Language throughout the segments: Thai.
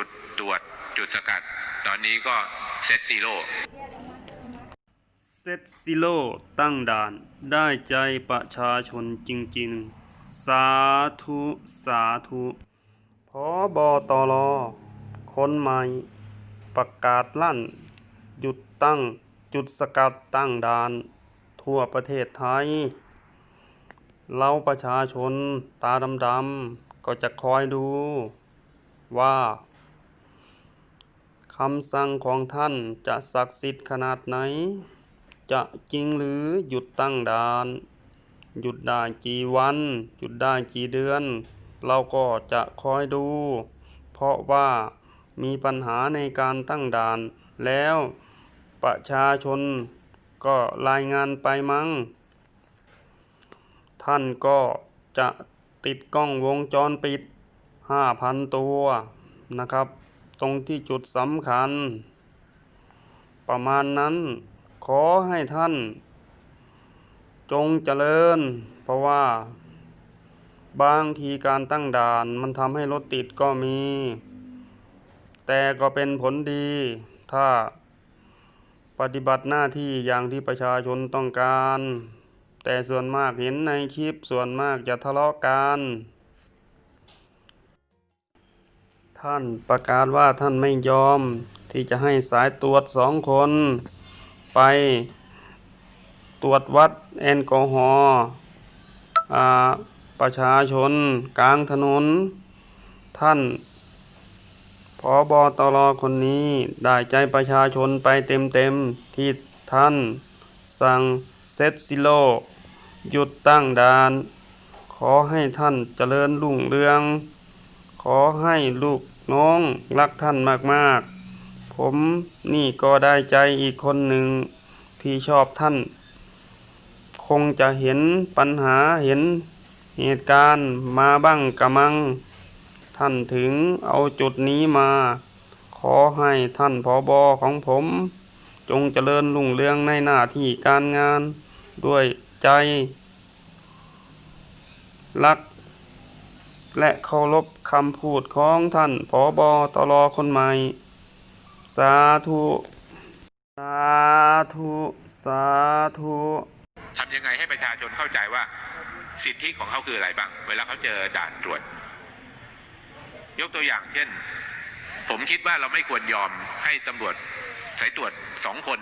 จุดตรวจจุดสกัด ตอนนี้ก็เซตซีโร่เซตซิโลตั้งด่านได้ใจประชาชนจริงๆ สาธุ สาธุพอบอตรคนใหม่ ประกาศลั่น หยุดตั้งจุดสกัดตั้งด่าน ทั่วประเทศไทย เราประชาชนตาดำๆก็จะคอยดูว่า คำสั่งของท่านจะศักดิ์สิทธิ์ขนาดไหน จะจริงหรือหยุดตั้งด่าน หยุดได้กี่วัน หยุดได้กี่เดือน เราก็จะคอยดู เพราะว่ามีปัญหาในการตั้งด่าน แล้วประชาชนก็รายงานไปมั้ง ท่านก็จะติดกล้องวงจรปิด 5,000 ตัวนะครับ ตรงที่จุดสำคัญ ประมาณนั้นขอให้ท่าน จงเจริญ เพราะว่า บางทีการตั้งด่านมันทำให้รถติดก็มี แต่ก็เป็นผลดี ถ้าปฏิบัติหน้าที่อย่างที่ประชาชนต้องการ แต่ส่วนมากเห็นในคลิปส่วนมากจะทะเลาะกัน ท่านประกาศว่าท่านไม่ยอมที่จะให้สายตรวจสองคน ไปตรวจวัดแอลกอฮอล์อาประชาชนกลางถนน ท่านพอบอตรคนนี้ได้ใจประชาชนไปเต็มๆ ที่ท่านสั่งเซตซิโล หยุดตั้งด่าน ขอให้ท่านเจริญรุ่งเรือง ขอให้ลูก น้องรักท่านมากๆ ผมนี่ก็ได้ใจอีกคนหนึ่งที่ชอบท่าน คงจะเห็นปัญหาเห็นเหตุการณ์มาบ้างกะมัง ท่านถึงเอาจุดนี้มา ขอให้ท่านผอบอของผม จงเจริญรุ่งเรืองในหน้าที่การงานด้วยใจ รัก และเคารพคำพูดของท่านผอบอตรคนใหม่ สาธุ สาธุ สาธุทำยังไงให้ประชาชนเข้าใจว่าสิทธิของเขาคืออะไรบ้าง เวลาเขาเจอด่านตรวจ ยกตัวอย่างเช่น ผมคิดว่าเราไม่ควรยอมให้ตำรวจสายตรวจสองคน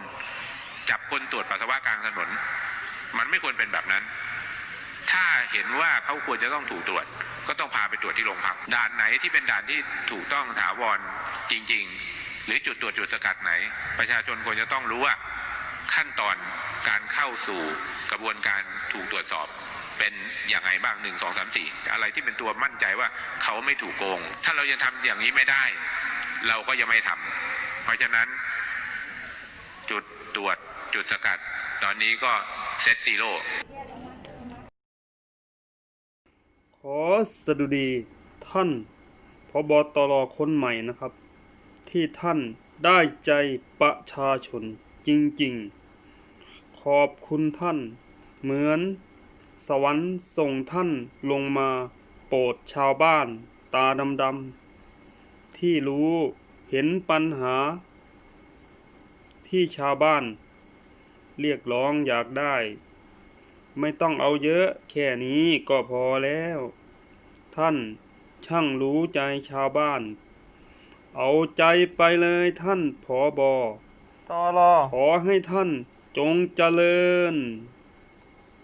จับคนตรวจปัสสาวะกลางถนน มันไม่ควรเป็นแบบนั้น ถ้าเห็นว่าเขาควรจะต้องถูกตรวจ ก็ต้องพาไปตรวจที่โรงพักด่านไหนที่เป็นด่านที่ถูกต้องถาวรจริง ๆ หรือจุดตรวจจุดสกัดไหน ประชาชนควรจะต้องรู้ว่าขั้นตอนการเข้าสู่กระบวนการถูกตรวจสอบเป็นอย่างไรบ้างหนึ่งสองสามสี่อะไรที่เป็นตัวมั่นใจว่าเขาไม่ถูกโกง ถ้าเรายังทำอย่างนี้ไม่ได้ เราก็ยังไม่ทำเพราะฉะนั้น จุดตรวจจุดสกัด ตอนนี้ก็เซตซีโร่ อสดุดีท่านพบตรคนใหม่นะครับ ที่ท่านได้ใจประชาชนจริงๆ ขอบคุณท่าน เหมือนสวรรค์ส่งท่านลงมาโปรดชาวบ้านตาดำๆ ที่รู้เห็นปัญหา ที่ชาวบ้าน เรียกร้องอยากได้ ไม่ต้องเอาเยอะ แค่นี้ก็พอแล้ว ท่านช่างรู้ใจชาวบ้าน เอาใจไปเลยท่านผอบอตอรอขอให้ท่านจงเจริญ